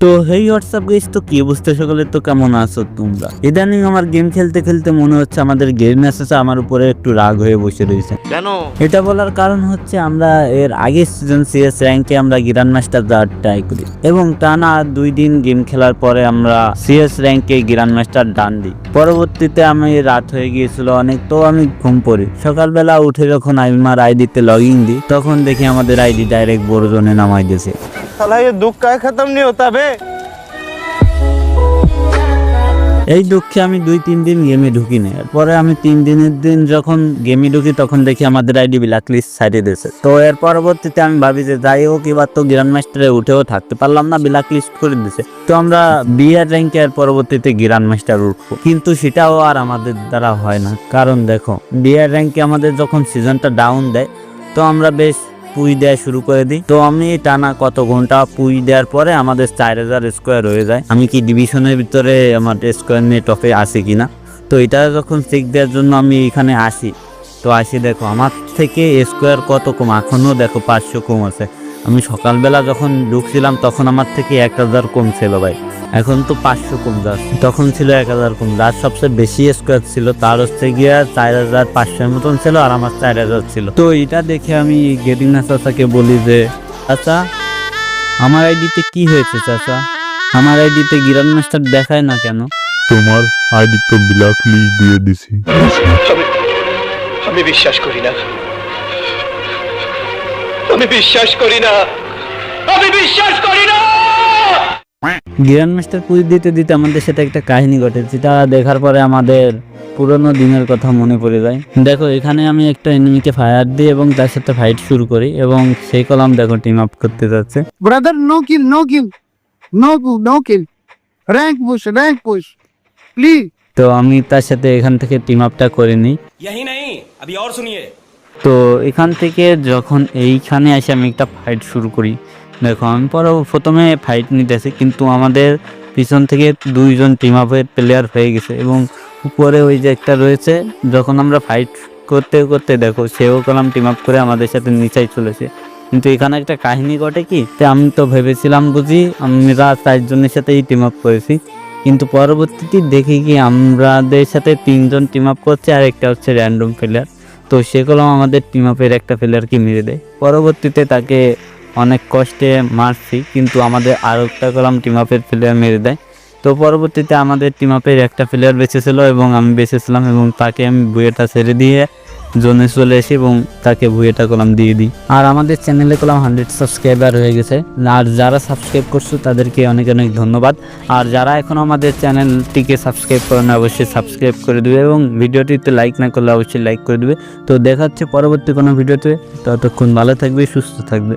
তো হেই WhatsApp guys তো কি বুঝতে সকলে? তো কেমন আছো তোমরা? ইদানিং আমার গেম খেলতে খেলতে মনে হচ্ছে আমাদের গেম মেসেজ আমার উপরে একটু রাগ হয়ে বসে রয়েছে। কেন? এটা বলার কারণ হচ্ছে আমরা এর আগের সিজন সিএস র্যাঙ্কে আমরা গ্র্যান্ড মাস্টার যাওয়ার ট্রাই করি। এবং টানা দুই দিন গেম খেলার পরে আমরা সিএস র্যাঙ্কে গ্র্যান্ড মাস্টার ডান দিই। পরবর্তীতে আমি রাত হয়ে গিয়েছিল অনেক তো আমি ঘুম পড়ি। সকালবেলা উঠে যখন আইমার আইডিতে লগ ইন দিই তখন দেখি আমাদের আইডি ডাইরেক্ট বড় জনে নামাই দিয়েছে। साला ये दुख का खत्म नहीं होता बे এই দুঃখে আমি দুই তিন দিন গেমে ঢুকি না এরপরে আমি তিন দিনের দিন যখন গেমে ঢুকি তখন দেখি আমাদের আইডি ব্ল্যাক লিস্ট সাইডে দিয়েছে তো এর পরবর্তীতে আমি ভাবি যে যাই হোক এবার তো গ্র্যান্ড মাস্টারে উঠেও থাকতে পারলাম না ব্ল্যাক লিস্ট করে দিছে তো আমরা বিয়ার র্যাঙ্কে এর পরবর্তীতে গ্র্যান্ড মাস্টার উঠবো কিন্তু সেটাও আর আমাদের দ্বারা হয় না কারণ দেখো বিয়ার র্যাঙ্কে আমাদের যখন সিজনটা ডাউন দেয় তো আমরা বেশ পুই দেওয়া শুরু করে দিই। তো আমি টানা কত ঘণ্টা পুই দেওয়ার পরে আমাদের চার হাজার স্কোয়ার হয়ে যায়। আমি কি ডিভিশনের ভিতরে আমার স্কোয়ার নেট অফে আসি কিনা? তো এটা যখন চেক দেওয়ার জন্য আমি এখানে আসি। তো আসি দেখো, আমার থেকে স্কোয়ার কত কম? এখনও দেখো পাঁচশো কম আছে। আমি সকালবেলা যখন ঢুকছিলাম, তখন আমার থেকে এক হাজার কম ছিল ভাই। এখন তো পাঁচশো কম যাচ্ছে তখন ছিল এক হাজার কম যার সবচেয়ে বেশি স্কোয়ার ছিল তার হচ্ছে গিয়া চার হাজার পাঁচশোর মতন ছিল আর আমার চার হাজার ছিল। তো এটা দেখে আমি গেদিনা চাচাকে বলি যে চাচা আমার আইডিতে কি হয়েছে চাচা? আমার আইডিতে গিরান মাস্টার দেখায় না কেন? তোমার আইডি তো ব্ল্যাক লিস্ট দিয়ে দিছি। আমি বিশ্বাস করি না। আমি বিশ্বাস করি না। আমি বিশ্বাস করি না! গিরান মাস্টার পুজ দিতে দিতে আমাদের সাথে একটা কাহিনী ঘটে যেটা দেখার পরে আমাদের পুরনো দিনের কথা মনে পড়ে যায় দেখো এখানে আমি একটা এনিমিকে ফায়ার দিই এবং তার সাথে ফাইট শুরু করি এবং সেই কলাম দেখো টিম আপ করতে যাচ্ছে Brother, no kill, no kill. No, no kill. Rank push, rank push. Please. তো আমি তার সাথে এখান থেকে টিম আপটা করে নিই यही नहीं अभी और सुनिए তো এখান থেকে যখন এইখানে এসে আমি একটা ফাইট শুরু করি দেখো, আমি পরে প্রথমে ফাইট নিতেছি, কিন্তু আমাদের পিছন থেকে দুইজন টিম আপের প্লেয়ার হয়ে গেছে এবং উপরে ওই যে একটা রয়েছে, যখন আমরা ফাইট করতে করতে দেখো, সেও কলাম টিম আপ করে আমাদের সাথে নিচাই চলেছে। কিন্তু এখানে একটা কাহিনী ঘটে কি আমি তো ভেবেছিলাম বুঝি আমরা চারজনের সাথেই টিম আপ করেছি, কিন্তু পরবর্তীতে দেখি কি আমাদের সাথে তিনজন টিম আপ করছে আর একটা হচ্ছে র্যান্ডম প্লেয়ার তো সে কলম আমাদের টিম আপের একটা প্লেয়ারকে মেরে দেয়। পরবর্তীতে তাকে অনেক কষ্টে মারছি, কিন্তু আমাদের আরও একটা কলাম টিম আপের প্লেয়ার মেরে দেয়। তো পরবর্তীতে আমাদের টিম আপের একটা প্লেয়ার বেঁচেছিল এবং আমি বেঁচেছিলাম এবং তাকে আমি বুয়েটা ছেড়ে দিয়ে জোনে চলে এসে এবং তাকে বুয়েটা কলাম দিয়ে দিই। আর আমাদের চ্যানেলে কলাম হান্ড্রেড সাবস্ক্রাইবার হয়ে গেছে। আর যারা সাবস্ক্রাইব করছ তাদেরকে অনেক অনেক ধন্যবাদ। আর যারা এখনও আমাদের চ্যানেলটিকে সাবস্ক্রাইব করে না, অবশ্যই সাবস্ক্রাইব করে দেবে এবং ভিডিওটিতে লাইক না করলে অবশ্যই লাইক করে দেবে। তো দেখা হচ্ছে পরবর্তী কোনো ভিডিওতে। ততক্ষণ ভালো থাকবে, সুস্থ থাকবে।